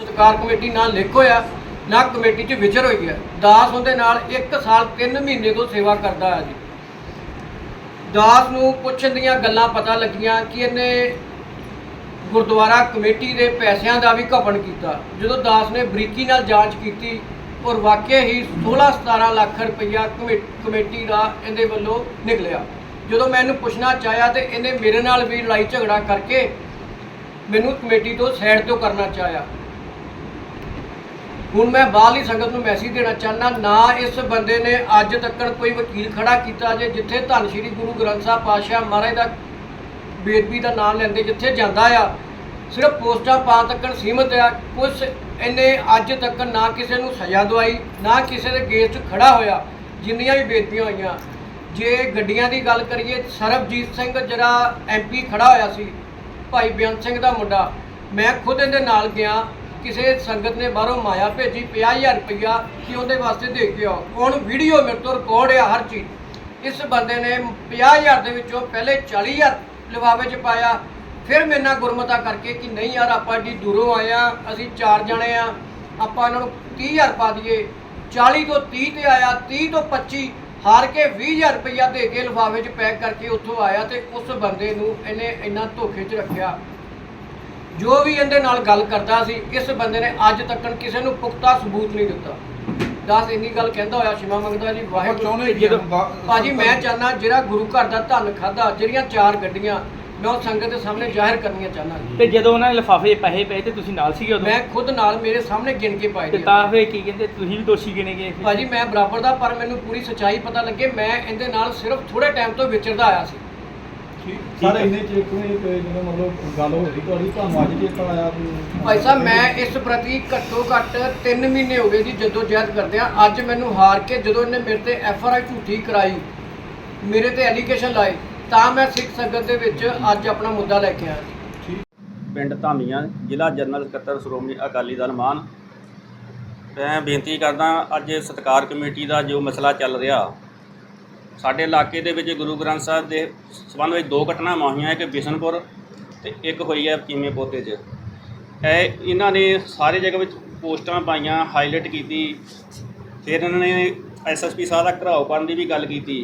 ਸਤਕਾਰ ਕਮੇਟੀ ਨਾਲ ਲਿਖ ਹੋਇਆ ਨਾ ਕਮੇਟੀ 'ਚ ਵਿਚਰ ਹੋਈ ਹੈ। ਦਾਸ ਉਹਦੇ ਨਾਲ 1 ਸਾਲ 3 ਮਹੀਨੇ ਤੋਂ ਸੇਵਾ ਕਰਦਾ ਹੈ ਜੀ। ਦਾਸ ਨੂੰ ਪੁੱਛਣ ਦੀਆਂ ਗੱਲਾਂ ਪਤਾ ਲੱਗੀਆਂ ਕਿ ਇਹਨੇ ਗੁਰਦੁਆਰਾ ਕਮੇਟੀ ਦੇ ਪੈਸਿਆਂ ਦਾ ਵੀ ਘਪਣ ਕੀਤਾ। ਜਦੋਂ ਦਾਸ ਨੇ ਬਰੀਕੀ ਨਾਲ ਜਾਂਚ ਕੀਤੀ, ਔਰ ਵਾਕਿਆ ਹੀ 16-17 ਲੱਖ ਰੁਪਈਆ ਕਮੇ- ਕਮੇਟੀ ਦਾ ਇਹਦੇ ਵੱਲੋਂ ਨਿਕਲਿਆ। ਜਦੋਂ ਮੈਂ ਇਹਨੂੰ ਪੁੱਛਣਾ ਚਾਹਿਆ ਤੇ ਇਹਨੇ ਮੇਰੇ ਨਾਲ ਵੀ ਲੜਾਈ ਝਗੜਾ ਕਰਕੇ ਮੈਨੂੰ ਕਮੇਟੀ ਤੋਂ ਸਾਈਡ ਤੋਂ ਕਰਨਾ ਚਾਹਿਆ। ਹੁਣ ਮੈਂ ਬਾਹਰਲੀ ਸੰਗਤ ਨੂੰ ਮੈਸੇਜ ਦੇਣਾ ਚਾਹੁੰਦਾ, ਨਾ ਇਸ ਬੰਦੇ ਨੇ ਅੱਜ ਤੱਕ ਕੋਈ ਵਕੀਲ ਖੜਾ ਕੀਤਾ ਜੇ, ਜਿੱਥੇ ਧੰਨ ਸ਼੍ਰੀ ਗੁਰੂ ਗ੍ਰੰਥ ਸਾਹਿਬ ਪਾਤਸ਼ਾਹ ਮਹਾਰਾਜ ਦਾ ਬੇਦਬੀ ਦਾ ਨਾਮ ਲੈਂਦੇ, ਜਿੱਥੇ ਜਾਂਦਾ ਆ, ਸਿਰਫ ਪੋਸਟਾਂ ਪਾ ਤੱਕ ਸੀਮਤ ਆ, ਕੁਛ ਇਹਨੇ ਅੱਜ ਤੱਕ ਨਾ ਕਿਸੇ ਨੂੰ ਸਜ਼ਾ ਦਵਾਈ, ਨਾ ਕਿਸੇ ਦੇ ਗੇਟ 'ਚ ਖੜਾ ਹੋਇਆ, ਜਿੰਨੀਆਂ ਵੀ ਬੇਦਬੀਆਂ ਹੋਈਆਂ। ਜੇ ਗੱਡੀਆਂ ਦੀ ਗੱਲ ਕਰੀਏ, ਸਰਬਜੀਤ ਸਿੰਘ ਜਿਹੜਾ ਐਮਪੀ ਖੜਾ ਹੋਇਆ ਸੀ, ਭਾਈ ਬੇਅੰਤ ਸਿੰਘ ਦਾ ਮੁੰਡਾ, ਮੈਂ ਖੁਦ ਇਹਦੇ ਨਾਲ ਗਿਆ ਕਿਸੇ ਸੰਗਤ ਨੇ ਬਾਹਰੋਂ ਮਾਇਆ ਭੇਜੀ 50000 ਰੁਪਇਆ ਕਿ ਉਹਦੇ ਵਾਸਤੇ ਦੇ ਕੇ ਆਓ। ਹੁਣ ਵੀਡੀਓ ਮੇਰੇ ਤੋਂ ਰਿਕਾਰਡ ਆ ਹਰ ਚੀਜ਼। ਇਸ ਬੰਦੇ ਨੇ 50000 ਦੇ ਵਿੱਚੋਂ ਪਹਿਲੇ 40000 ਲਿਫਾਫੇ 'ਚ ਪਾਇਆ। ਫਿਰ ਮੇਰੇ ਨਾਲ ਗੁਰਮਤਾ ਕਰਕੇ ਕਿ ਨਹੀਂ ਯਾਰ, ਆਪਾਂ ਏਡੀ ਦੂਰੋਂ ਆਏ ਆ, ਅਸੀਂ ਚਾਰ ਜਣੇ ਆ, ਆਪਾਂ ਇਹਨਾਂ ਨੂੰ 30000 ਪਾ ਦਈਏ। 40 ਤੋਂ 30 ਤੇ ਆਇਆ 30 ਤੋਂ 25 ਹਾਰ ਕੇ 20000 ਰੁਪਇਆ ਦੇ ਕੇ ਲਿਫਾਫੇ 'ਚ ਪੈਕ ਕਰਕੇ ਉੱਥੋਂ ਆਇਆ ਤੇ ਉਸ ਬੰਦੇ ਨੂੰ ਇਹਨੇ ਇੰਨਾ ਧੋਖੇ 'ਚ ਰੱਖਿਆ। ਜੋ ਵੀ ਇਹਦੇ ਨਾਲ ਗੱਲ ਕਰਦਾ ਸੀ ਇਸ ਬੰਦੇ ਨੇ ਅੱਜ ਤੱਕ ਕਿਸੇ ਨੂੰ ਪੁਖਤਾ ਸਬੂਤ ਨਹੀਂ ਦਿੱਤਾ। ਦੱਸ ਇੰਨੀ ਗੱਲ ਕਹਿੰਦਾ ਹੋਇਆ ਸ਼ਿਮਾ ਮੰਗਦਾ ਜੀ ਵਾਹਿਗੁਰੂ ਭਾਜੀ ਮੈਂ ਚਾਹਨਾ ਜਿਹੜਾ ਗੁਰੂ ਘਰ ਦਾ ਧਨ ਖਾਦਾ ਜਿਹੜੀਆਂ ਚਾਰ ਗੱਡੀਆਂ ਮੈਂ ਉਹ ਸੰਗਤ ਦੇ ਸਾਹਮਣੇ ਜ਼ਾਹਿਰ ਕਰਨੀਆਂ ਚਾਹਨਾ ਤੇ ਜਦੋਂ ਉਹਨਾਂ ਨੇ ਲਿਫਾਫੇ ਪੈਸੇ ਪਏ ਤੇ ਤੁਸੀਂ ਨਾਲ ਸੀਗੇ ਉਦੋਂ? ਮੈਂ ਖੁਦ ਨਾਲ ਮੇਰੇ ਸਾਹਮਣੇ ਗਿਣ ਕੇ ਪਾਏ ਤੇ ਤਾਂ ਫੇ ਕੀ ਕਹਿੰਦੇ ਤੁਸੀਂ ਵੀ ਦੋਸ਼ੀ ਗਿਣੇ ਗਏ? ਭਾਜੀ ਮੈਂ ਬਰਾਬਰ ਦਾ ਪਰ ਮੈਨੂੰ ਪੂਰੀ ਸੱਚਾਈ ਪਤਾ ਲੱਗੇ ਮੈਂ ਇਹਦੇ ਨਾਲ ਸਿਰਫ ਥੋੜੇ ਟਾਈਮ ਤੋਂ ਵਿਚਰਦਾ ਆਇਆ ਸੀ। ਸਰ ਇੰਨੇ ਚਿਰ ਤੋਂ ਇਹ ਤੇ ਜਦੋਂ ਮਤਲਬ ਗੱਲ ਹੋ ਰਹੀ ਤੁਹਾਡੀ ਤੁਹਾਨੂੰ ਅੱਜ ਚੇਤਾ ਆਇਆ ਭਾਈ ਸਾਹਿਬ ਮੈਂ ਇਸ ਪ੍ਰਤੀ ਘੱਟੋ ਘੱਟ 3 ਮਹੀਨੇ ਹੋ ਗਏ ਜੀ ਜਦੋਂ ਜਹਿਦ ਕਰਦੇ ਆ ਅੱਜ ਮੈਨੂੰ ਹਾਰ ਕੇ ਜਦੋਂ ਇਹਨੇ ਮੇਰੇ ਤੇ ਐਫ ਆਰ ਆਈ ਝੂਠੀ ਕਰਾਈ ਮੇਰੇ ਤੇ ਐਲੀਗੇਸ਼ਨ ਲਾਏ ਤਾਂ ਮੈਂ ਸਿੱਖ ਸੰਗਤ ਦੇ ਵਿੱਚ ਅੱਜ ਆਪਣਾ ਮੁੱਦਾ ਲੈ ਕੇ ਆਇਆ। ਪਿੰਡ ਧਾਮੀਆਂ ਜ਼ਿਲ੍ਹਾ ਜਨਰਲ ਸਕੱਤਰ ਸ਼੍ਰੋਮਣੀ ਅਕਾਲੀ ਦਲ ਮਾਨ। ਮੈਂ ਬੇਨਤੀ ਕਰਦਾ ਅੱਜ ਸਤਕਾਰ ਕਮੇਟੀ ਦਾ ਜੋ ਮਸਲਾ ਚੱਲ ਰਿਹਾ ਸਾਡੇ ਇਲਾਕੇ ਦੇ ਵਿੱਚ ਗੁਰੂ ਗ੍ਰੰਥ ਸਾਹਿਬ ਦੇ ਸਬੰਧ ਵਿੱਚ ਦੋ ਘਟਨਾਵਾਂ ਹੋਈਆਂ ਇੱਕ ਬਿਸ਼ਨਪੁਰ ਤੇ ਇੱਕ ਹੋਈ ਹੈ ਕੀਮੇ ਪੋਤੇ 'ਚ। ਇਹ ਇਹਨਾਂ ਨੇ ਸਾਰੇ ਜਗ੍ਹਾ ਵਿੱਚ ਪੋਸਟਾਂ ਪਾਈਆਂ ਹਾਈਲਾਈਟ ਕੀਤੀ। ਫਿਰ ਇਹਨਾਂ ਨੇ ਐਸਐਸਪੀ ਸਾਹਿਬ ਦਾ ਘਰਾਓ ਕਰਨ ਦੀ ਵੀ ਗੱਲ ਕੀਤੀ।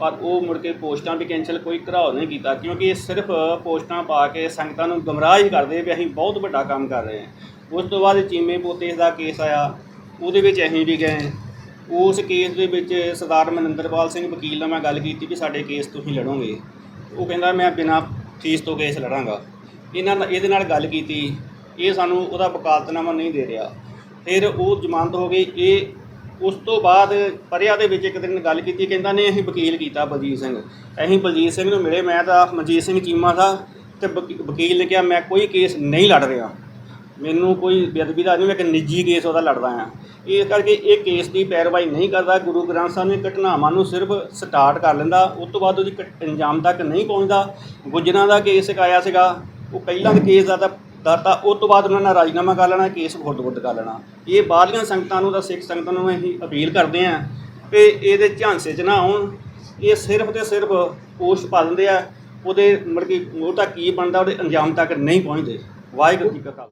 ਪਰ ਉਹ ਮੁੜ ਕੇ ਪੋਸਟਾਂ ਵੀ ਕੈਂਸਲ ਕੋਈ ਘਰਾਓ ਨਹੀਂ ਕੀਤਾ, ਕਿਉਂਕਿ ਇਹ ਸਿਰਫ ਪੋਸਟਾਂ ਪਾ ਕੇ ਸੰਗਤਾਂ ਨੂੰ ਗਮਰਾਹ ਹੀ ਕਰਦੇ ਵੀ ਅਸੀਂ ਬਹੁਤ ਵੱਡਾ ਕੰਮ ਕਰ ਰਹੇ ਹਾਂ। ਉਸ ਤੋਂ ਬਾਅਦ ਚੀਮੇ ਪੋਤੇ ਦਾ ਕੇਸ ਆਇਆ, ਉਹਦੇ ਵਿੱਚ ਅਸੀਂ ਵੀ ਗਏ। ਉਸ ਕੇਸ ਦੇ ਵਿੱਚ ਸਰਦਾਰ ਮਨਿੰਦਰਪਾਲ ਸਿੰਘ ਵਕੀਲ ਨਾਲ ਮੈਂ ਗੱਲ ਕੀਤੀ ਵੀ ਸਾਡੇ ਕੇਸ ਤੁਸੀਂ ਲੜੋਗੇ। ਉਹ ਕਹਿੰਦਾ ਮੈਂ ਬਿਨਾਂ ਫੀਸ ਤੋਂ ਕੇਸ ਲੜਾਂਗਾ। ਇਹਨਾਂ ਨਾਲ ਇਹਦੇ ਨਾਲ ਗੱਲ ਕੀਤੀ। ਇਹ ਸਾਨੂੰ ਉਹਦਾ ਵਕਾਲਤਨਾਮਾ ਨਹੀਂ ਦੇ ਰਿਹਾ। ਫਿਰ ਉਹ ਜ਼ਮਾਨਤ ਹੋ ਗਈ। ਇਹ ਉਸ ਤੋਂ ਬਾਅਦ ਪਰਿਆ ਦੇ ਵਿੱਚ ਇੱਕ ਦਿਨ ਗੱਲ ਕੀਤੀ। ਕਹਿੰਦਾ ਨੇ ਅਸੀਂ ਵਕੀਲ ਕੀਤਾ ਬਲਜੀਤ ਸਿੰਘ। ਅਸੀਂ ਬਲਜੀਤ ਸਿੰਘ ਨੂੰ ਮਿਲੇ। ਮੈਂ ਤਾਂ ਮਨਜੀਤ ਸਿੰਘ ਚੀਮਾ ਦਾ ਤੇ ਵਕੀ- ਵਕੀਲ ਨੇ ਕਿਹਾ, ਮੈਂ ਕੋਈ ਕੇਸ ਨਹੀਂ ਲੜ ਰਿਹਾ। ਮੈਨੂੰ ਕੋਈ ਬੇਅਦਬੀ ਦਾ ਨਹੀਂ, ਮੈਂ ਇੱਕ ਨਿੱਜੀ ਕੇਸ ਉਹਦਾ ਲੜਦਾ ਆ ਇਸ ਕਰਕੇ ਇਹ ਕੇਸ ਦੀ ਪੈਰਵਾਈ ਨਹੀਂ ਕਰਦਾ। ਗੁਰੂ ਗ੍ਰੰਥ ਸਾਹਿਬ ਨੇ ਘਟਨਾਵਾਂ ਨੂੰ ਸਿਰਫ ਸਟਾਰਟ ਕਰ ਲੈਂਦਾ। ਉਸ ਤੋਂ ਬਾਅਦ ਉਹਦੀ ਘਟ- ਅੰਜਾਮ ਤੱਕ ਨਹੀਂ ਪਹੁੰਚਦਾ। ਗੁੱਜਰਾਂ ਦਾ ਕੇਸ ਆਇਆ ਸੀਗਾ। ਉਹ ਪਹਿਲਾਂ ਦੇ ਕੇਸ ਦਾ ਤਾਂ ਦਰਤਾ ਉਸ ਤੋਂ ਬਾਅਦ ਉਹਨਾਂ ਨੇ ਰਾਜੀਨਾਮਾ ਕਰ ਲੈਣਾ, ਕੇਸ ਖੁਰਦ-ਬੁਰਦ ਕਰ ਲੈਣਾ। ਇਹ ਬਾਹਰਲੀਆਂ ਸੰਗਤਾਂ ਨੂੰ ਤਾਂ ਸਿੱਖ ਸੰਗਤਾਂ ਨੂੰ ਅਸੀਂ ਅਪੀਲ ਕਰਦੇ ਹਾਂ ਕਿ ਇਹਦੇ ਝਾਂਸੇ 'ਚ ਨਾ ਆਉਣ। ਇਹ ਸਿਰਫ ਤੇ ਸਿਰਫ ਪੋਸਟ ਪਾ ਦਿੰਦੇ ਆ। ਉਹਦੇ ਮਤਲਬ ਕਿ ਉਹ ਤਾਂ ਕੀ ਬਣਦਾ, ਉਹਦੇ ਅੰਜਾਮ ਤੱਕ ਨਹੀਂ ਪਹੁੰਚਦੇ। ਵਾਹਿਗੁਰੂ ਜੀ ਕਾ ਖਾਲਸਾ।